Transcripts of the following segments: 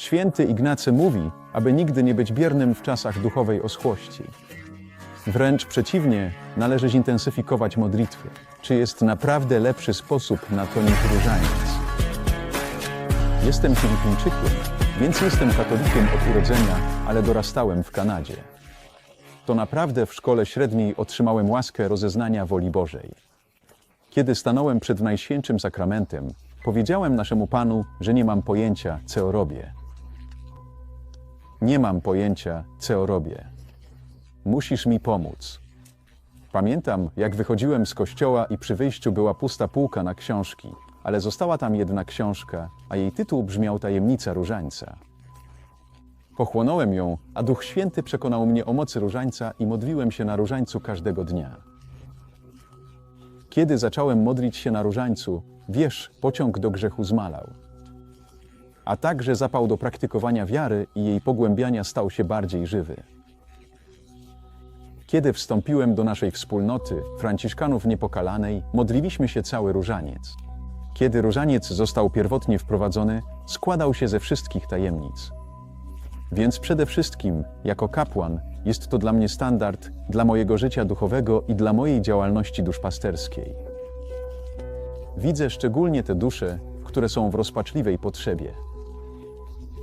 Święty Ignacy mówi, aby nigdy nie być biernym w czasach duchowej oschłości. Wręcz przeciwnie, należy zintensyfikować modlitwy. Czy jest naprawdę lepszy sposób na to niż różaniec? Jestem Filipińczykiem, więc jestem katolikiem od urodzenia, ale dorastałem w Kanadzie. To naprawdę w szkole średniej otrzymałem łaskę rozeznania woli Bożej. Kiedy stanąłem przed Najświętszym Sakramentem, powiedziałem naszemu Panu, że nie mam pojęcia, co robię. Nie mam pojęcia, co robię. Musisz mi pomóc. Pamiętam, jak wychodziłem z kościoła i przy wyjściu była pusta półka na książki, ale została tam jedna książka, a jej tytuł brzmiał Tajemnica Różańca. Pochłonąłem ją, a Duch Święty przekonał mnie o mocy różańca i modliłem się na różańcu każdego dnia. Kiedy zacząłem modlić się na różańcu, wiesz, pociąg do grzechu zmalał. A także zapał do praktykowania wiary i jej pogłębiania stał się bardziej żywy. Kiedy wstąpiłem do naszej wspólnoty, Franciszkanów Niepokalanej, modliliśmy się cały różaniec. Kiedy różaniec został pierwotnie wprowadzony, składał się ze wszystkich tajemnic. Więc przede wszystkim, jako kapłan, jest to dla mnie standard dla mojego życia duchowego i dla mojej działalności duszpasterskiej. Widzę szczególnie te dusze, które są w rozpaczliwej potrzebie.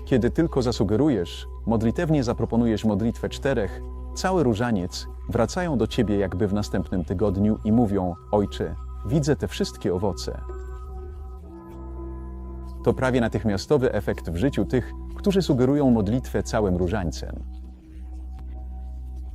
Kiedy tylko zasugerujesz, modlitewnie zaproponujesz modlitwę czterech, cały różaniec wracają do ciebie jakby w następnym tygodniu i mówią: Ojcze, widzę te wszystkie owoce. To prawie natychmiastowy efekt w życiu tych, którzy sugerują modlitwę całym różańcem.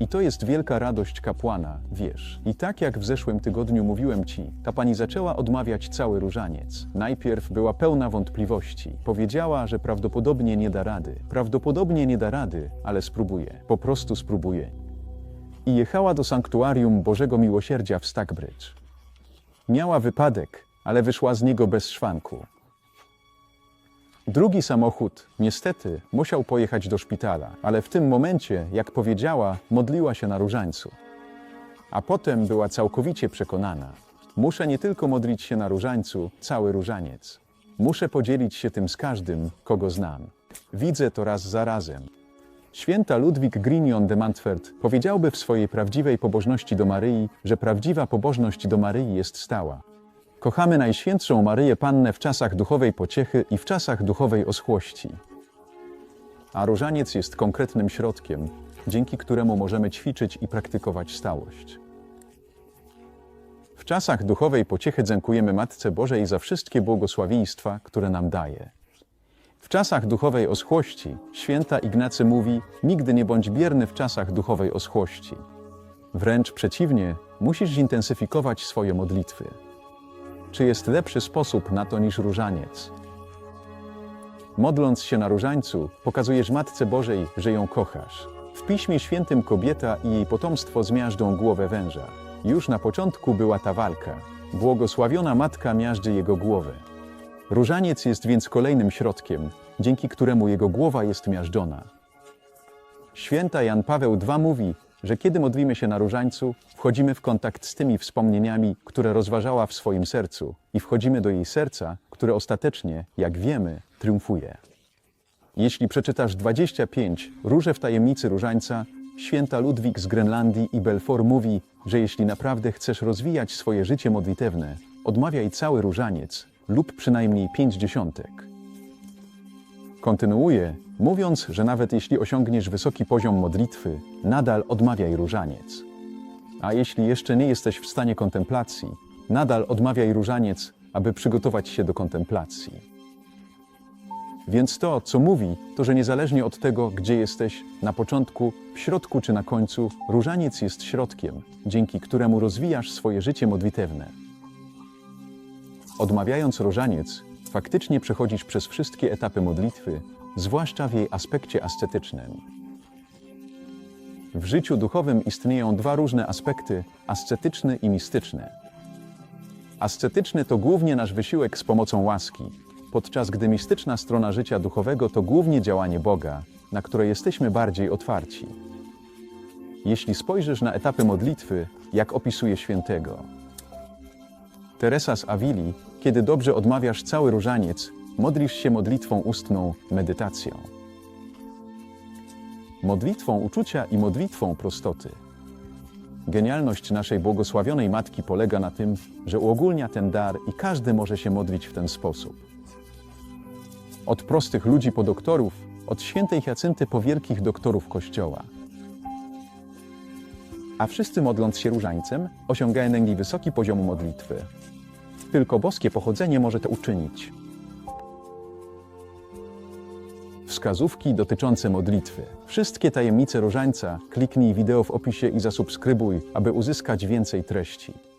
I to jest wielka radość kapłana, wiesz. I tak jak w zeszłym tygodniu mówiłem ci, ta pani zaczęła odmawiać cały różaniec. Najpierw była pełna wątpliwości. Powiedziała, że prawdopodobnie nie da rady. Prawdopodobnie nie da rady, ale spróbuje. Po prostu spróbuje. I jechała do sanktuarium Bożego Miłosierdzia w Stockbridge. Miała wypadek, ale wyszła z niego bez szwanku. Drugi samochód, niestety, musiał pojechać do szpitala, ale w tym momencie, jak powiedziała, modliła się na różańcu. A potem była całkowicie przekonana: muszę nie tylko modlić się na różańcu, cały różaniec. Muszę podzielić się tym z każdym, kogo znam. Widzę to raz za razem. Święta Ludwik Grignon de Montfort powiedziałby w swojej prawdziwej pobożności do Maryi, że prawdziwa pobożność do Maryi jest stała. Kochamy Najświętszą Maryję Pannę w czasach duchowej pociechy i w czasach duchowej oschłości. A różaniec jest konkretnym środkiem, dzięki któremu możemy ćwiczyć i praktykować stałość. W czasach duchowej pociechy dziękujemy Matce Bożej za wszystkie błogosławieństwa, które nam daje. W czasach duchowej oschłości święta Ignacy mówi: Nigdy nie bądź bierny w czasach duchowej oschłości. Wręcz przeciwnie, musisz zintensyfikować swoje modlitwy. Czy jest lepszy sposób na to niż różaniec? Modląc się na różańcu, pokazujesz Matce Bożej, że ją kochasz. W Piśmie Świętym kobieta i jej potomstwo zmiażdżą głowę węża. Już na początku była ta walka. Błogosławiona matka miażdży jego głowę. Różaniec jest więc kolejnym środkiem, dzięki któremu jego głowa jest miażdżona. Święta Jan Paweł II mówi, że kiedy modlimy się na różańcu, wchodzimy w kontakt z tymi wspomnieniami, które rozważała w swoim sercu, i wchodzimy do jej serca, które ostatecznie, jak wiemy, triumfuje. Jeśli przeczytasz 25 Róże w tajemnicy różańca, święta Ludwik z Grenlandii i Belfort mówi, że jeśli naprawdę chcesz rozwijać swoje życie modlitewne, odmawiaj cały różaniec lub przynajmniej pięć dziesiątek. Kontynuuje, mówiąc, że nawet jeśli osiągniesz wysoki poziom modlitwy, nadal odmawiaj różaniec. A jeśli jeszcze nie jesteś w stanie kontemplacji, nadal odmawiaj różaniec, aby przygotować się do kontemplacji. Więc to, co mówi, to że niezależnie od tego, gdzie jesteś, na początku, w środku czy na końcu, różaniec jest środkiem, dzięki któremu rozwijasz swoje życie modlitewne. Odmawiając różaniec, faktycznie przechodzisz przez wszystkie etapy modlitwy, zwłaszcza w jej aspekcie ascetycznym. W życiu duchowym istnieją dwa różne aspekty ascetyczny i mistyczny. Ascetyczny to głównie nasz wysiłek z pomocą łaski, podczas gdy mistyczna strona życia duchowego to głównie działanie Boga, na które jesteśmy bardziej otwarci. Jeśli spojrzysz na etapy modlitwy, jak opisuje świętego, Teresa z Avili, kiedy dobrze odmawiasz cały różaniec, modlisz się modlitwą ustną medytacją. Modlitwą uczucia i modlitwą prostoty. Genialność naszej błogosławionej Matki polega na tym, że uogólnia ten dar i każdy może się modlić w ten sposób. Od prostych ludzi po doktorów, od świętej Hiacynty po wielkich doktorów Kościoła. A wszyscy modląc się różańcem, osiągają wysoki poziom modlitwy. Tylko boskie pochodzenie może to uczynić. Wskazówki dotyczące modlitwy. Wszystkie tajemnice różańca kliknij wideo w opisie i zasubskrybuj, aby uzyskać więcej treści.